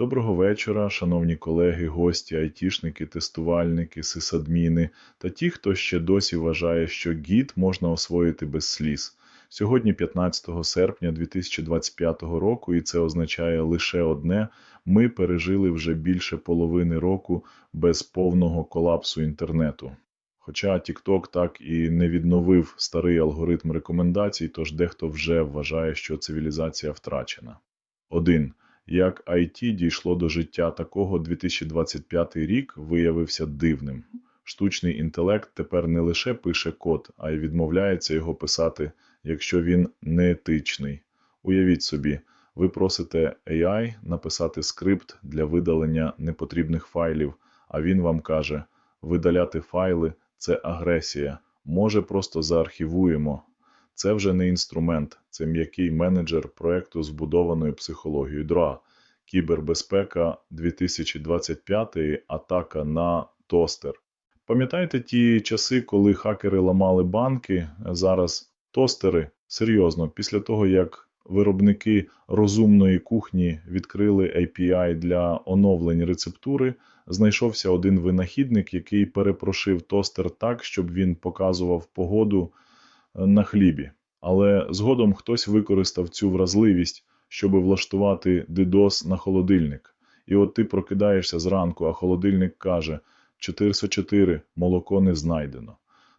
Доброго вечора, шановні колеги, гості, айтішники, тестувальники, сисадміни та ті, хто ще досі вважає, що гід можна освоїти без сліз. Сьогодні 15 серпня 2025 року, і це означає лише одне: ми пережили вже більше половини року без повного колапсу інтернету. Хоча TikTok так і не відновив старий алгоритм рекомендацій, тож дехто вже вважає, що цивілізація втрачена. 1. Як IT дійшло до життя такого 2025 рік виявився дивним. Штучний інтелект тепер не лише пише код, а й відмовляється його писати, якщо він неетичний. Уявіть собі, ви просите AI написати скрипт для видалення непотрібних файлів, а він вам каже: видаляти файли це агресія. Може, просто заархівуємо. Це вже не інструмент, це м'який менеджер проекту з вбудованою психологією ДРА. Кібербезпека 2025 атака на тостер. Пам'ятаєте ті часи, коли хакери ламали банки? Зараз тостери серйозно, після того як виробники розумної кухні відкрили API для оновлень рецептури, знайшовся один винахідник, який перепрошив тостер так, щоб він показував погоду на хлібі. Але згодом хтось використав цю вразливість, щоб влаштувати DDoS на холодильник. І от ти прокидаєшся зранку, а холодильник каже 404 молоко не знайдено.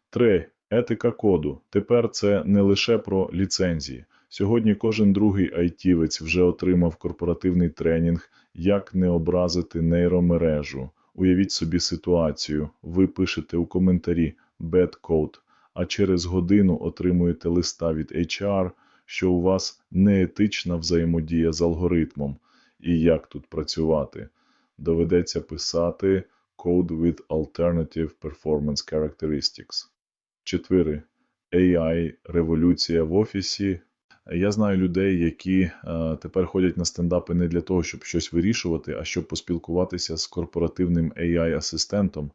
3. Етика коду. Тепер це не лише про ліцензії. Сьогодні кожен другий айтівець вже отримав корпоративний тренінг, як не образити нейромережу. Уявіть собі ситуацію. Ви пишете у коментарі bad code, а через годину отримуєте листа від HR, що у вас неетична взаємодія з алгоритмом. І як тут працювати? Доведеться писати Code with Alternative Performance Characteristics. 4. AI революція в офісі. Я знаю людей, які е, тепер ходять на стендапи не для того, щоб щось вирішувати, а щоб поспілкуватися з корпоративним AI-асистентом.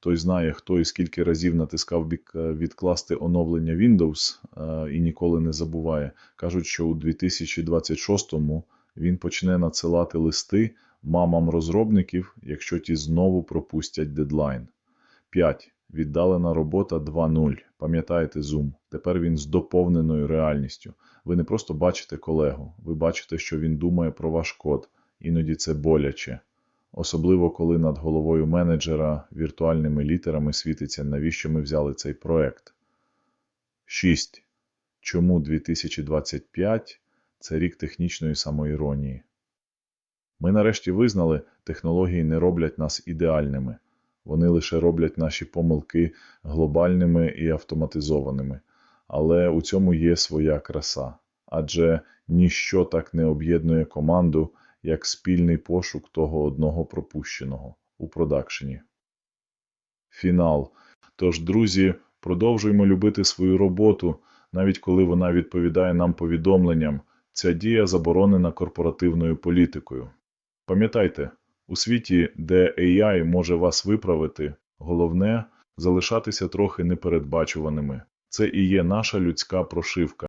Той знає, хто і скільки разів натискав бік е, відкласти оновлення Windows е, і ніколи не забуває. Кажуть, що у 2026-му він почне надсилати листи мамам розробників, якщо ті знову пропустять дедлайн. 5. Віддалена робота 2.0. Пам'ятаєте Zoom. Тепер він з доповненою реальністю. Ви не просто бачите колегу, ви бачите, що він думає про ваш код. Іноді це боляче. Особливо, коли над головою менеджера віртуальними літерами світиться, навіщо ми взяли цей проект. 6. Чому 2025 це рік технічної самоіронії? Ми нарешті визнали, технології не роблять нас ідеальними. Вони лише роблять наші помилки глобальними і автоматизованими. Але у цьому є своя краса. Адже ніщо так не об'єднує команду, як спільний пошук того одного пропущеного у продакшені. Фінал. Тож, друзі, продовжуємо любити свою роботу, навіть коли вона відповідає нам повідомленням. Ця дія заборонена корпоративною політикою. Пам'ятайте, у світі, де AI може вас виправити, головне залишатися трохи непередбачуваними. Це і є наша людська прошивка.